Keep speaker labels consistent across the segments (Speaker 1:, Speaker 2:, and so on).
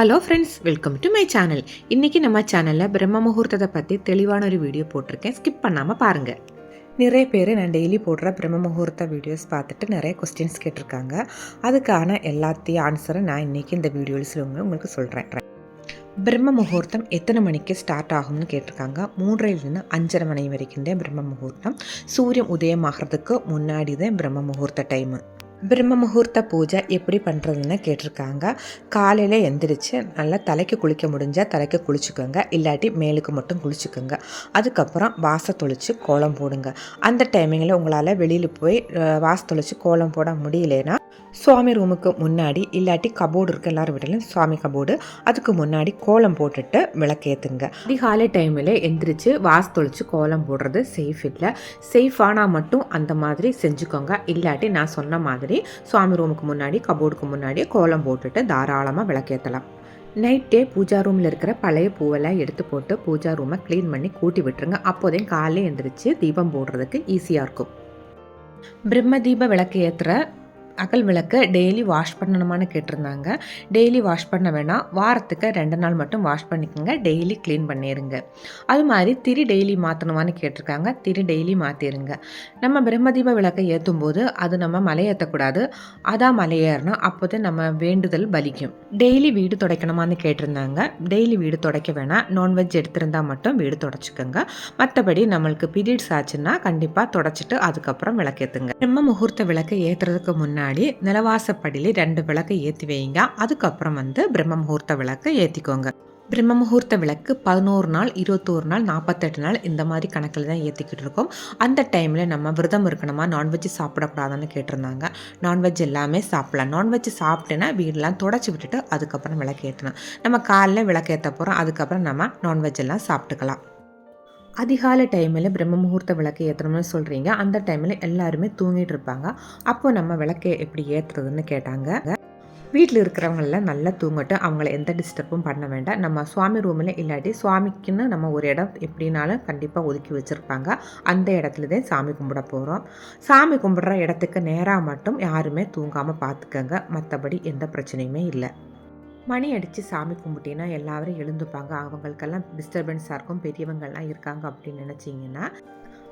Speaker 1: Hello friends welcome to my channel இன்றைக்கி நம்ம சேனலில் பிரம்ம முகூர்த்தத்தை பற்றி தெளிவான ஒரு வீடியோ போட்டிருக்கேன். ஸ்கிப் பண்ணாமல் பாருங்கள் நிறைய பேர் நான் டெய்லி போடுற பிரம்ம முகூர்த்த வீடியோஸ் பார்த்துட்டு நிறைய கொஸ்டின்ஸ் கேட்டிருக்காங்க. அதுக்கான எல்லாத்தையும் ஆன்சரை நான் இன்றைக்கி இந்த வீடியோஸில் உங்களுக்கு சொல்கிறேன் பிரம்ம முகூர்த்தம் எத்தனை மணிக்கு ஸ்டார்ட் ஆகும்னு கேட்டிருக்காங்க. மூன்றையிலிருந்து அஞ்சரை மணி வரைக்கும் தான் பிரம்ம முகூர்த்தம். சூரியன் உதயமாகிறதுக்கு முன்னாடி தான் பிரம்ம முகூர்த்த டைமு பிரம்ம முகூர்த்த பூஜை எப்படி பண்ணுறதுன்னு கேட்டிருக்காங்க. காலையில் எந்திரிச்சு நல்லா தலைக்கு குளிக்க முடிஞ்சால் தலைக்கு குளிச்சுக்கோங்க. இல்லாட்டி மேலுக்கு மட்டும் குளிச்சுக்கோங்க. அதுக்கப்புறம் வாச தொளிச்சு கோலம் போடுங்க. அந்த டைமிங்கில் உங்களால் வெளியில் போய் வாச தொளிச்சு கோலம் போட முடியலன்னா சுவாமி ரூமுக்கு முன்னாடி இல்லாட்டி கபோர்டு இருக்குது எல்லாரும் வீட்டிலும் சுவாமி கபோர்டு அதுக்கு முன்னாடி கோலம் போட்டுட்டு விளக்கேற்றுங்க அதிகாலை டைமில் எந்திரிச்சு வாஸ் தொளிச்சு கோலம் போடுறது சேஃப் இல்லை. சேஃபானால் மட்டும் அந்த மாதிரி செஞ்சுக்கோங்க. இல்லாட்டி நான் சொன்ன மாதிரி சுவாமி ரூமுக்கு முன்னாடி கபோர்டுக்கு முன்னாடி கோலம் போட்டுட்டு தாராளமாக விளக்கேற்றலாம் நைட்டே பூஜா ரூமில் இருக்கிற பழைய பூவெல்லாம் எடுத்து போட்டு பூஜா ரூமை க்ளீன் பண்ணி கூட்டி விட்டுருங்க. அப்போதையும் காலையில் எந்திரிச்சு தீபம் போடுறதுக்கு ஈஸியாக இருக்கும். பிரம்ம தீப விளக்கு ஏற்றுற அகல் விளக்கு டெய்லி வாஷ் பண்ணணுமான்னு கேட்டிருந்தாங்க. டெய்லி வாஷ் பண்ண வேணாம். வாரத்துக்கு ரெண்டு நாள் மட்டும் வாஷ் பண்ணிக்கோங்க. டெய்லி க்ளீன் பண்ணிடுங்க அது மாதிரி திரி டெய்லி மாற்றணுமான்னு கேட்டிருக்காங்க. திரி டெய்லி மாற்றிடுங்க நம்ம பிரம்மதீப விளக்கை ஏற்றும் போது அது நம்ம மலையேற்றக்கூடாது அதான் மலையேறணும் அப்போது நம்ம வேண்டுதல் பலிக்கும். டெய்லி வீடு துடைக்கணுமான்னு கேட்டிருந்தாங்க. டெய்லி வீடு துடைக்க வேணாம். நான்வெஜ் எடுத்திருந்தால் மட்டும் வீடு துடைச்சிக்கோங்க. மற்றபடி நம்மளுக்கு பீரியட்ஸ் ஆச்சுன்னா கண்டிப்பாக துடைச்சிட்டு அதுக்கப்புறம் விளக்கேற்றுங்க பிரம்ம முகூர்த்த விளக்கு ஏற்றுறதுக்கு முன்னாடி முன்னாடி நிலவாசப்படியில் ரெண்டு விளக்கை ஏற்றி வைங்க. அதுக்கப்புறம் வந்து பிரம்ம முகூர்த்த விளக்கு ஏற்றிக்கோங்க பிரம்ம முகூர்த்த விளக்கு பதினோரு நாள் இருபத்தோரு நாள் நாற்பத்தெட்டு நாள் இந்த மாதிரி கணக்கில் தான் ஏற்றிக்கிட்டு இருக்கோம். அந்த டைமில் நம்ம விரதம் இருக்கணுமா? நான்வெஜ் சாப்பிடக்கூடாதுன்னு கேட்டிருந்தாங்க. நான்வெஜ் எல்லாமே சாப்பிடலாம். நான்வெஜ் சாப்பிட்டேன்னா வீடெலாம் தொடச்சி விட்டுட்டு அதுக்கப்புறம் விளக்கு ஏற்றணும் நம்ம காலைல விளக்கு ஏற்ற போகிறோம் அதுக்கப்புறம் நம்ம நான்வெஜ் எல்லாம் சாப்பிட்டுக்கலாம். அதிகாலை டைமில் பிரம்ம முகூர்த்த விளக்கு ஏற்றணும்னு சொல்கிறீங்க அந்த டைமில் எல்லாருமே தூங்கிட்டு இருப்பாங்க. அப்போ நம்ம விளக்கை எப்படி ஏற்றுறதுன்னு கேட்டாங்க. வீட்டில் இருக்கிறவங்களெல்லாம் நல்லா தூங்கட்டும். அவங்கள எந்த டிஸ்டர்பும் பண்ண வேண்டாம். நம்ம சுவாமி ரூமில் இல்லாட்டி சுவாமிக்குன்னு நம்ம ஒரு இடம் எப்படினாலும் கண்டிப்பாக ஒதுக்கி வச்சுருப்பாங்க. அந்த இடத்துல தான் சாமி கும்பிட போகிறோம் சாமி கும்பிட்ற இடத்துக்கு நேராக மட்டும் யாருமே தூங்காமல் பார்த்துக்கங்க மற்றபடி எந்த பிரச்சனையுமே இல்லை. மணி அடித்து சாமி கும்பிட்டினா எல்லாரும் எழுந்துப்பாங்க. அவங்களுக்கெல்லாம் டிஸ்டர்பன்ஸாக இருக்கும். பெரியவங்கள்லாம் இருக்காங்க அப்படின்னு நினச்சிங்கன்னா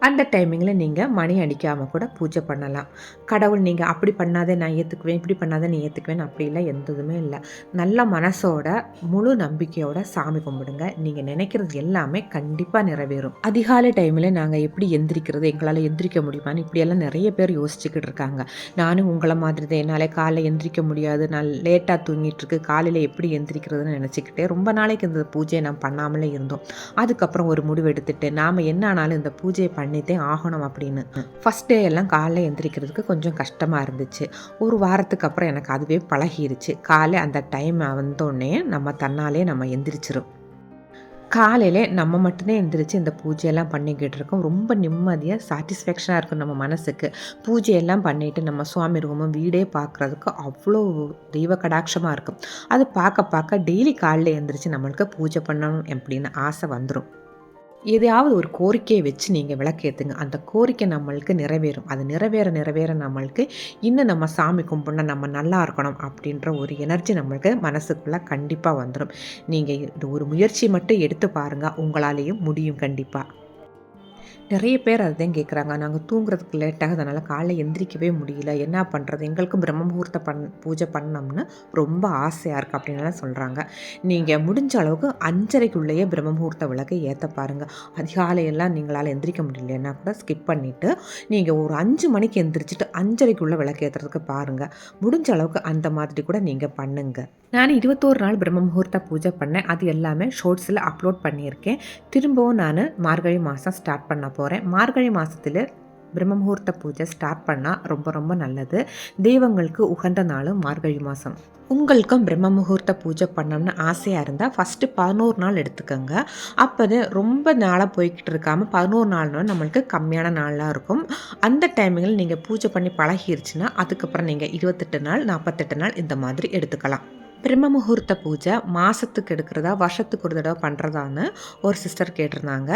Speaker 1: அந்த டைமிங்கில் நீங்கள் மணி அடிக்காமல் கூட பூஜை பண்ணலாம். கடவுள் நீங்கள் அப்படி பண்ணாதே நான் ஏற்றுக்குவேன் இப்படி பண்ணாதே நீ ஏற்றுக்குவேன் அப்படிலாம் எந்த இதுவுமே இல்லை. நல்ல மனசோட முழு நம்பிக்கையோட சாமி கும்பிடுங்க. நீங்கள் நினைக்கிறது எல்லாமே கண்டிப்பாக நிறைவேறும். அதிகாலை டைமில் நாங்கள் எப்படி எந்திரிக்கிறது எங்களால் எந்திரிக்க முடியுமான்னு இப்படியெல்லாம் நிறைய பேர் யோசிச்சுக்கிட்டு இருக்காங்க. நானும் உங்களை மாதிரி தான் என்னால் காலைல எந்திரிக்க முடியாது. நான் லேட்டாக தூங்கிட்டுருக்கு. காலையில் எப்படி எந்திரிக்கிறதுன்னு நினச்சிக்கிட்டே ரொம்ப நாளைக்கு இந்த பூஜையை நான் பண்ணாமலே இருந்தோம். அதுக்கப்புறம் ஒரு முடிவு எடுத்துட்டு நாம் என்ன ஆனாலும் இந்த பூஜையை பண்ண பண்ணித்தே ஆகணும் அப்படின்னு. ஃபஸ்ட் டே எல்லாம் காலைல எந்திரிக்கிறதுக்கு கொஞ்சம் கஷ்டமாக இருந்துச்சு. ஒரு வாரத்துக்கு அப்புறம் எனக்கு அதுவே பழகிருச்சு. காலை அந்த டைம் வந்தோடனே நம்ம தன்னாலே நம்ம எந்திரிச்சிரும். காலையில் நம்ம மட்டும்தான் எந்திரிச்சு இந்த பூஜையெல்லாம் பண்ணிக்கிட்டு இருக்கோம். ரொம்ப நிம்மதியாக சாட்டிஸ்ஃபேக்ஷனாக இருக்கும் நம்ம மனசுக்கு. பூஜையெல்லாம் பண்ணிவிட்டு நம்ம சுவாமி ரூமும் வீடே பார்க்குறதுக்கு அவ்வளோ தெய்வ கடாட்சமாக இருக்கும். அது பார்க்க பார்க்க டெய்லி காலையில் எழுந்திரிச்சு நம்மளுக்கு பூஜை பண்ணணும் அப்படின்னு ஆசை வந்துடும் எதையாவது ஒரு கோரிக்கையை வச்சு நீங்கள் விளக்கேற்றுங்க அந்த கோரிக்கை நம்மளுக்கு நிறைவேறும். அது நிறைவேற நிறைவேற நம்மளுக்கு இன்னும் நம்ம சாமி கும்பிட்னா நம்ம நல்லா இருக்கணும் அப்படின்ற ஒரு எனர்ஜி நம்மளுக்கு மனசுக்குள்ளே கண்டிப்பாக வந்துடும் நீங்கள் இது ஒரு முயற்சி மட்டும் எடுத்து பாருங்கள் உங்களாலேயும் முடியும் கண்டிப்பாக நிறைய பேர் அதுதான் கேட்குறாங்க நாங்கள் தூங்குறதுக்கு லேட்டாக அதனால் காலை எந்திரிக்கவே முடியல. என்ன பண்ணுறது எங்களுக்கும் பிரம்ம முகூர்த்த பண் பூஜை பண்ணோம்னு ரொம்ப ஆசையாக இருக்குது அப்படின்லாம் சொல்கிறாங்க நீங்கள் முடிஞ்ச அளவுக்கு அஞ்சரைக்குள்ளேயே பிரம்ம முகூர்த்த விளக்கை ஏற்ற பாருங்கள் அதிகாலையெல்லாம் நீங்களால் எந்திரிக்க முடியலன்னா கூட ஸ்கிப் பண்ணிவிட்டு நீங்கள் ஒரு அஞ்சு மணிக்கு எந்திரிச்சிட்டு அஞ்சரைக்குள்ளே விளக்கு ஏற்றுறதுக்கு பாருங்கள் முடிஞ்ச அளவுக்கு அந்த மாதிரி கூட நீங்கள் பண்ணுங்கள் நான் இருபத்தோரு நாள் பிரம்ம முகூர்த்த பூஜை பண்ணேன். அது எல்லாமே ஷோர்ட்ஸில் அப்லோட் பண்ணியிருக்கேன். திரும்பவும் நான் மார்கழி மாதம் ஸ்டார்ட் பண்ண போகிறேன் மார்கழி மாதத்தில் பிரம்மமுகூர்த்த பூஜை ஸ்டார்ட் பண்ணால் ரொம்ப ரொம்ப நல்லது. தெய்வங்களுக்கு உகந்த நாளும் மார்கழி மாதம் உங்களுக்கும் பிரம்ம முகூர்த்த பூஜை பண்ணணும்னு ஆசையாக இருந்தால் ஃபஸ்ட்டு பதினோரு நாள் எடுத்துக்கோங்க. அப்போ ரொம்ப நாளாக போய்கிட்டு இருக்காமல் பதினோரு நாள்னா நம்மளுக்கு கம்மியான நாளாக இருக்கும். அந்த டைமிங்கில் நீங்கள் பூஜை பண்ணி பழகிருச்சுன்னா அதுக்கப்புறம் நீங்கள் இருபத்தெட்டு நாள் நாற்பத்தெட்டு நாள் இந்த மாதிரி எடுத்துக்கலாம். பிரம்ம முகூர்த்த பூஜை மாதத்துக்கு எடுக்கிறதா வருஷத்துக்கு ஒரு தடவை பண்ணுறதான்னு ஒரு சிஸ்டர் கேட்டிருந்தாங்க.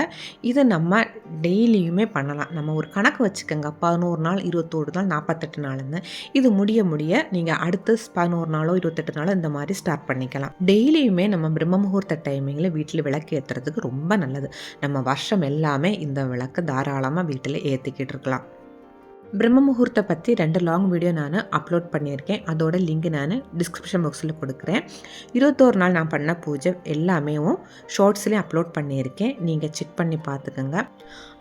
Speaker 1: இதை நம்ம டெய்லியுமே பண்ணலாம். நம்ம ஒரு கணக்கு வச்சுக்கோங்க. பதினோரு நாள் இருபத்தோரு நாள் நாற்பத்தெட்டு நாள்னு. இது முடிய முடிய நீங்கள் அடுத்து பதினோரு நாளோ இருபத்தெட்டு நாளோ இந்த மாதிரி ஸ்டார்ட் பண்ணிக்கலாம். டெய்லியுமே நம்ம பிரம்ம முகூர்த்த டைமிங்கில் வீட்டில் விளக்கு ஏற்றுறதுக்கு ரொம்ப நல்லது. நம்ம வருஷம் எல்லாமே இந்த விளக்கு தாராளமாக வீட்டில் ஏற்றிக்கிட்டு இருக்கலாம். பிரம்ம முகூர்த்த பற்றி ரெண்டு லாங் வீடியோ நான் அப்லோட் பண்ணியிருக்கேன். அதோட லிங்க் நான் டிஸ்கிரிப்ஷன் பாக்ஸில் கொடுக்குறேன். இருபத்தோரு நாள் நான் பண்ண பூஜை எல்லாமே ஷார்ட்ஸ்லேயும் அப்லோட் பண்ணியிருக்கேன். நீங்கள் செக் பண்ணி பார்த்துக்கோங்க.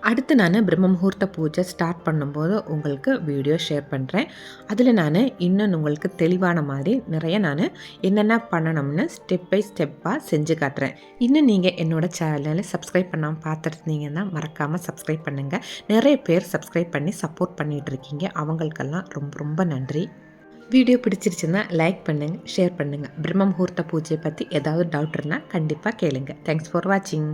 Speaker 1: அடுத்து நான் பிரம்ம முகூர்த்த பூஜை ஸ்டார்ட் பண்ணும்போது உங்களுக்கு வீடியோ ஷேர் பண்ணுறேன் அதில் நான் இன்னும் உங்களுக்கு தெளிவான மாதிரி நிறைய நான் என்னென்ன பண்ணணும்னு ஸ்டெப் பை ஸ்டெப்பாக செஞ்சு காட்டுறேன். இன்னும் நீங்கள் என்னோடய சேனலை சப்ஸ்கிரைப் பண்ணாமல் பார்த்துருந்தீங்கன்னா மறக்காமல் சப்ஸ்கிரைப் பண்ணுங்கள் நிறைய பேர் சப்ஸ்கிரைப் பண்ணி சப்போர்ட் பண்ணிகிட்ருக்கீங்க இருக்கீங்க. அவங்களுக்கெல்லாம் ரொம்ப ரொம்ப நன்றி. வீடியோ பிடிச்சிருச்சுன்னா லைக் பண்ணுங்கள் ஷேர் பண்ணுங்கள் பிரம்ம முகூர்த்த பூஜையை பற்றி ஏதாவது டவுட் இருந்தால் கண்டிப்பாக கேளுங்கள் தேங்க்ஸ் ஃபார் வாட்சிங்